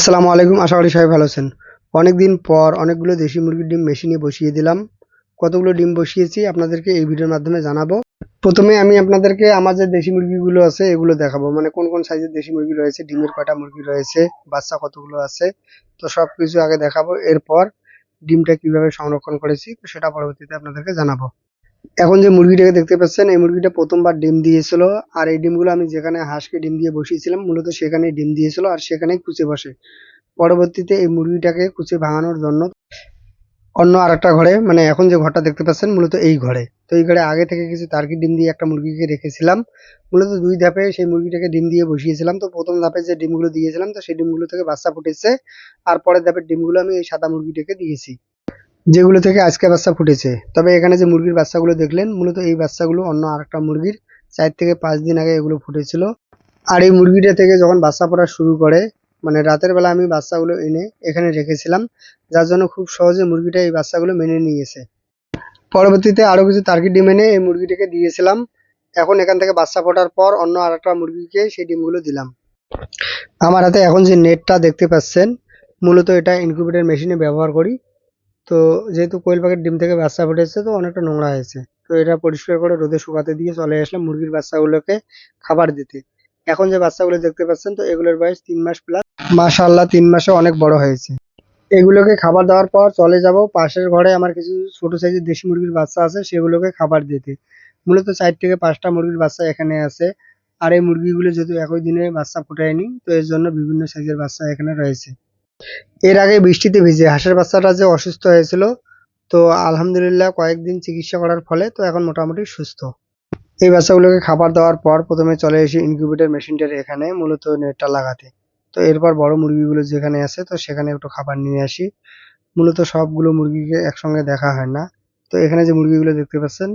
আসসালামু আলাইকুম, আশা করি সবাই ভালো আছেন। অনেকদিন পর অনেকগুলো দেশি মুরগির ডিম মেশিনে বসিয়ে দিলাম। কতগুলো ডিম বসিয়েছি আপনাদেরকে এই ভিডিওর মাধ্যমে জানাব। প্রথমে আমি আপনাদেরকে আমার যে দেশি মুরগিগুলো আছে, এগুলো দেখাবো। মানে কোন কোন সাইজের দেশি মুরগি রয়েছে, ডিমের কয়টা মুরগি রয়েছে, বাচ্চা কতগুলো আছে, তো সব কিছু আগে দেখাবো। এরপর ডিমটা কীভাবে সংরক্ষণ করেছি, তো সেটা পরবর্তীতে আপনাদেরকে জানাব। এখন যে মুরগিটাকে দেখতে পাচ্ছেন, এই মুরগিটা প্রথমবার ডিম দিয়েছিল। আর এই ডিমগুলো আমি যেখানে হাঁসকে ডিম দিয়ে বসিয়েছিলাম, মূলত সেখানে ডিম দিয়েছিল আর সেখানেই কুচে বসে। পরবর্তীতে এই মুরগিটাকে কুচে ভাঙানোর জন্য অন্য আরেকটা ঘরে মানে এখন যে ঘরটা দেখতে পাচ্ছেন, মূলত এই ঘরে। তো এই ঘরে আগে থেকে কিছু টার্কি ডিম দিয়ে একটা মুরগিকে রেখেছিলাম। মূলত দুই ধাপে সেই মুরগিটাকে ডিম দিয়ে বসিয়েছিলাম। তো প্রথম ধাপে যে ডিমগুলো দিয়েছিলাম, তো সেই ডিমগুলো থেকে বাচ্চা ফুটেছে। আর পরের ধাপের ডিমগুলো আমি এই সাদা মুরগিটাকে দিয়েছি। যেগুলো থেকে আজকে বাচ্চা ফুটেছে। তবে এখানে যে মুরগির বাচ্চাগুলো দেখলেন, মূলত এই বাচ্চাগুলো অন্য আরেকটা মুরগির চার থেকে পাঁচ দিন আগে এগুলো ফুটেছিল। আর এই মুরগিটা থেকে যখন বাচ্চা পড়া শুরু করে মানে রাতের বেলা আমি বাচ্চাগুলো এনে এখানে রেখেছিলাম, যার জন্য খুব সহজে মুরগিটা এই বাচ্চাগুলো মেনে নিয়েছে। পরবর্তীতে আরও কিছু টার্কি ডিম এনে এই মুরগিটাকে দিয়েছিলাম। এখন এখান থেকে বাচ্চা ফোটার পর অন্য আরেকটা মুরগিকে সেই ডিমগুলো দিলাম। আমার হাতে এখন যে নেটটা দেখতে পাচ্ছেন, মূলত এটা ইনকিউবেটর মেশিনে ব্যবহার করি। তো যেহেতু কোয়েল পাখির ডিম থেকে বাচ্চা ফুটেছে, তো অনেকটা নোংরা হয়েছে। তো এটা পরিষ্কার করে রোদে শুকাতে দিয়ে চলে আসলাম মুরগির বাচ্চাগুলোকে খাবার দিতে। এখন যে বাচ্চাগুলো দেখতে পাচ্ছেন, তো এগুলোর বয়স তিন মাস প্লাস মাশাআল্লাহ, তিন মাসে অনেক বড় হয়েছে। এগুলোকে খাবার দেওয়ার পর চলে যাব। পাশের ঘরে আমার কিছু ছোট সাইজের দেশি মুরগির বাচ্চা আছে, সেগুলোকে খাবার দিতে। মূলত চার থেকে পাঁচটা মুরগির বাচ্চা এখানে আছে। আর এই মুরগিগুলো যেহেতু একই দিনে বাচ্চা ফোটায়নি তো এর জন্য বিভিন্ন সাইজের বাচ্চা এখানে রয়েছে। এর আগে বৃষ্টিতে ভিজে, হাঁসের বাচ্চাটা যে অসুস্থ হয়েছিল, তো আলহামদুলিল্লাহ কয়েকদিন চিকিৎসা করার ফলে তো এখন মোটামুটি সুস্থ। এই বাচ্চাগুলোকে খাবার দেওয়ার পর প্রথমে চলে এসে ইনকিউবেটর মেশিনটার এখানে মূলত নেটটা লাগাতে। তো এরপর বড় মুরগিগুলো যেখানে আছে, তো সেখানে একটু খাবার নিয়ে আসি। মূলত সবগুলো মুরগিকে একসঙ্গে দেখা হয় না। তো এখানে যে মুরগিগুলো দেখতে পাচ্ছেন,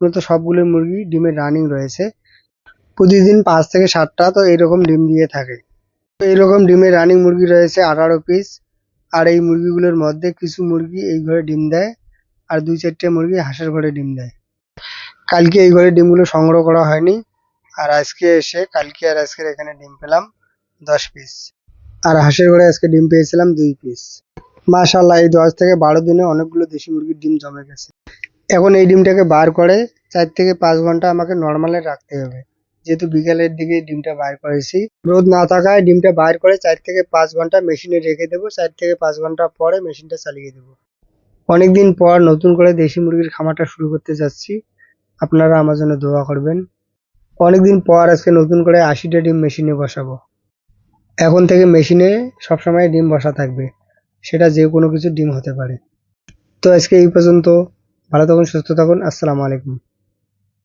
মূলত সবগুলো মুরগি ডিমের রানিং রয়েছে। প্রতিদিন পাঁচ থেকে সাতটা তো এরকম ডিম দিয়ে থাকে। এইরকম ডিমের রানিং মুরগি রয়েছে আঠারো পিস আর এই মুরগিগুলোর মধ্যে কিছু মুরগি এই ঘরে ডিম দেয়, আর দুই চারটে মুরগি হাঁসের ঘরে ডিম দেয়। কালকে এই ঘরে ডিমগুলো সংগ্রহ করা হয়নি, আর আজকে এসে কালকে আর আজকের এখানে ডিম পেলাম দশ পিস আর হাঁসের ঘরে আজকে ডিম পেয়েছিলাম দুই পিস মাশাল্লাহ এই দশ থেকে বারো দিনে অনেকগুলো দেশি মুরগির ডিম জমে গেছে। এখন এই ডিমটাকে বার করে চার থেকে পাঁচ ঘণ্টা আমাকে নর্মালে রাখতে হবে। যেহেতু বিকালের দিকে ডিমটা বার করেছি, রোদ না থাকায় ডিমটা বার করে চার থেকে পাঁচ ঘণ্টা মেশিনে রেখে দেবো। চার থেকে পাঁচ ঘণ্টা পরে মেশিনটা চালিয়ে দেবো। অনেকদিন পর নতুন করে দেশি মুরগির খামারটা শুরু করতে যাচ্ছি। আপনারা আমার জন্য দোয়া করবেন। অনেকদিন পর আজকে নতুন করে আশিটা ডিম মেশিনে বসাবো। এখন থেকে মেশিনে সবসময় ডিম বসা থাকবে। সেটা যে কোনো কিছু ডিম হতে পারে। তো আজকে এই পর্যন্ত। ভালো থাকুন, সুস্থ থাকুন। আসসালামু আলাইকুম।